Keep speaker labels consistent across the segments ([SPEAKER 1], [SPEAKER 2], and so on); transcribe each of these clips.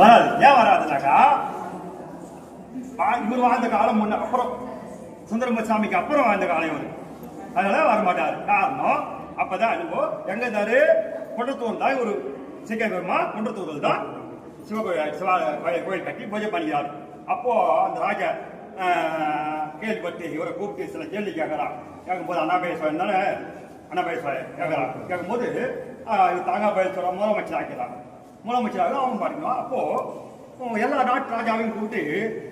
[SPEAKER 1] வராது. ஏன் வராதுனாக்கா? இவர் வாழ்ந்த காலம் முன்ன அப்புறம் சுந்தரம சாமிக்கு அப்புறம் வாழ்ந்த காலம் இவர். அதனால வர மாட்டார். காரணம் அப்பதான் அனுபவம் எங்க இருந்தாரு? குன்றத்தூர் தான் ஒரு சிங்க பெருமா குன்றத்தூர் தான். சிவகோயில் சிவா கோயில் கட்டி பூஜை பண்ணிக்கிறார் அப்போ அந்த ராஜா கேள்விப்பட்டு இவரை கூப்பிட்டு சில கேள்வி கேட்கறான். கேட்கும்போது அண்ணாபேஸ்வரன் தானே அண்ணாபேஸ்வரன் கேட்கறான். கேட்கும்போது இவர் தாங்காபேஸ்வரம் பேசுவார் முதலமைச்சர் ஆக்கிறான் முதலமைச்சராக அவன் பாருங்க. அப்போது எல்லா நாட்டு ராஜாவையும் கூப்பிட்டு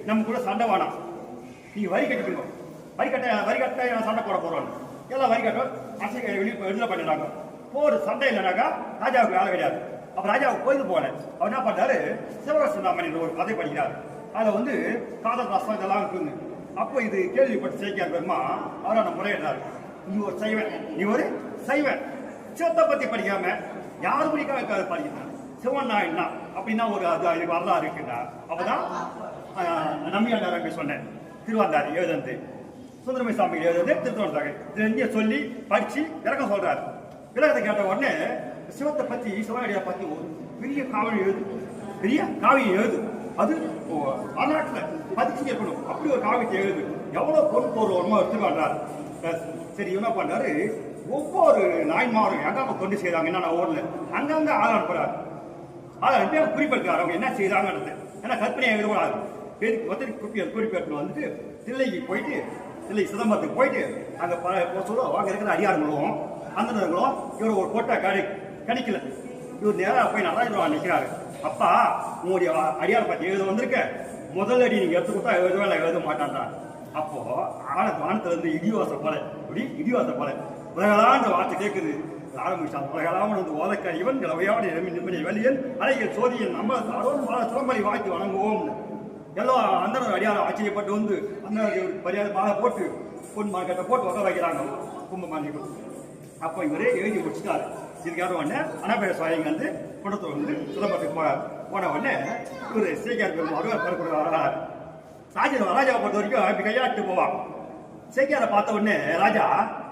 [SPEAKER 1] நம்ம கூட சண்டை வேணாம் நீ வரி கட்டிக்கணும். வரி கட்ட வரி கட்ட நான் சண்டை போட போகிறோம் எல்லாம் வரி கட்ட அரசு வெளியே விடுதலை பண்ணிடுறாங்க. போர் சண்டை இல்லைனாக்கா ராஜாவுக்கு வேலை கிடையாது. அப்போ ராஜாவுக்கு கோயில் போனேன் அவர் என்ன பண்ணாரு சிவகாசிந்தாமணி ஒரு கதை படிக்கிறார். அதில் வந்து காதல் ரசம் இதெல்லாம் இருக்குங்க அப்போ இது கேள்விப்பட்டு சேக்கியார் பெருமா அவரை அந்த முறையிடுறாரு. நீ ஒரு சைவன். நீ ஒரு சைவன். சிவத்தை பற்றி படிக்காம யார் படிக்காம படிக்கிறான் சிவன் என்ன அப்படின்னா ஒரு அது வரலாறு இருக்குண்ணா அப்பதான் நம்பியாண்டார் அங்கே சொன்னேன். திருவாந்தாரி எழுதுந்து சுந்தரமை சாமி எழுதுறது திருத்தொண்டாங்க இது சொல்லி படிச்சு விளக்கம் சொல்றாரு. விளக்கத்தை கேட்ட உடனே சிவத்தை பத்தி சிவனடியா பத்தி ஒரு பெரிய காவல் எழுது. பெரிய காவியம் எழுது. அது ஓ, வரலாற்றுல பதிச்சு கேட்கணும். அப்படி ஒரு காவியத்தை எழுது. எவ்வளவு பொருள் பொருள் வருமோ எடுத்துக்காட்டார் சரி என்ன பண்ணாரு? ஒவ்வொரு நாய்மாரும் எங்க கொண்டு செய்கிறாங்க என்னென்ன ஊர்ல. அங்கங்க ஆள் அனுப்புறாரு அதை ரெண்டே குறிப்பிட்டிருக்காரு அவங்க என்ன செய்தாங்கன்றது. ஏன்னா கற்பனை எழுதக்கூடாது பேருக்கு ஒத்தரி குறிப்பி குறிப்பிட்டு வந்துட்டு தில்லைக்கு போயிட்டு தில்லை சிதம்பரத்துக்கு போயிட்டு அங்கே பல சொல்லுவோம் அங்கே இருக்கிற அதிகாரங்களும் அந்தனர்களும் இவர் ஒரு கொட்டை கடி கணிக்கல. இவர் நேராக போய் நடராஜபுரம் நிற்கிறாரு அப்பா உங்களுடைய அடியார் பற்றி எழுத வந்திருக்க. முதல் அடி நீங்கள் எடுத்து கொடுத்தா எழுதவே இல்லை எழுத மாட்டான்டா அப்போ ஆன வானத்துல இருந்து இடிவாச போல. இப்படி இடிவாச போல. உலகளான்ற வார்த்தை கேட்குது. ஆரம்பிச்சான். உலகளாம வந்து ஓதக்க இவன் கிளவையாடு நிம்மதி வெளியன் அழகிய சோதியன் நம்ம அருள் சிலம்பரை வாழ்த்து வணங்குவோம். எல்லாம் அந்த அடியாரம் ஆச்சரியப்பட்டு வந்து அந்த மரியாதை மாலை போட்டு பொன் மார்க்கெட்டை போட்டு உக்க வைக்கிறாங்க. கும்பமானிக்கு அப்போ இவரே எழுதி முடிச்சுட்டாரு. இதுக்காக உடனே? அனாபேர சுவாயிங்க வந்து குடத்தை வந்து சிலம்பரத்துக்கு போனார் போன உடனே இவர் சீக்கிரம் பெருமாள் பரப்புற வரலாறு ராஜா ராஜாவை பொறுத்த வரைக்கும் இப்படி கையாட்டு போவான். சேக்கியாரை பார்த்த உடனே ராஜா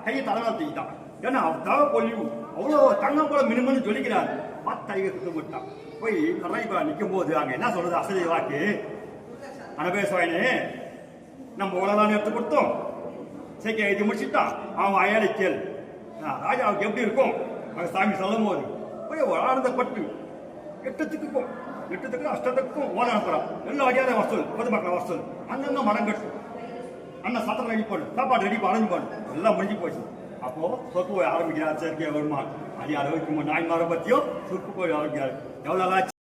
[SPEAKER 1] கையை தலைவர் தூக்கிட்டான் ஏன்னா அவர் தவ பொழிவு. அவ்வளோ தங்கம் போல மினுமனு சொல்லிக்கிறாரு பார்த்து கையை விட்டான் போய் கரைப்பா நிற்கும் போது அங்கே என்ன சொல்றது அசதி வாக்கு. அனபேசுவாயினே நம்ம உலகம் எடுத்து கொடுத்தோம். சரி எழுதி முடிச்சுட்டான் அவன் அயாளை கேள். ஆ, ராஜாவுக்கு எப்படி இருக்கும்? அவன் சாமி சொல்லும் போது போய் ஒரு ஆனந்தப்பட்டு எட்டத்துக்கும் எட்டத்துக்கும் அஷ்டத்துக்கும் ஓட அனுப்புறான் எல்லா அடியாத வசூல். பொதுமக்கள் வசூல். அங்கங்க மரம் கட்டு. அண்ணன் சத்திரம் ரெடி பண்ணு சாப்பாடு ரெடி பண்ணு பண்ணு எல்லாம் முடிஞ்சு போச்சு. அப்போ சொத்து போய் ஆரம்பிக்கிறார் செயற்கை வருமா? அது அளவுக்கு நாய் மரம் பத்தியோ? சுருக்கு போய் ஆரம்பிக்கிறார். எவ்வளவு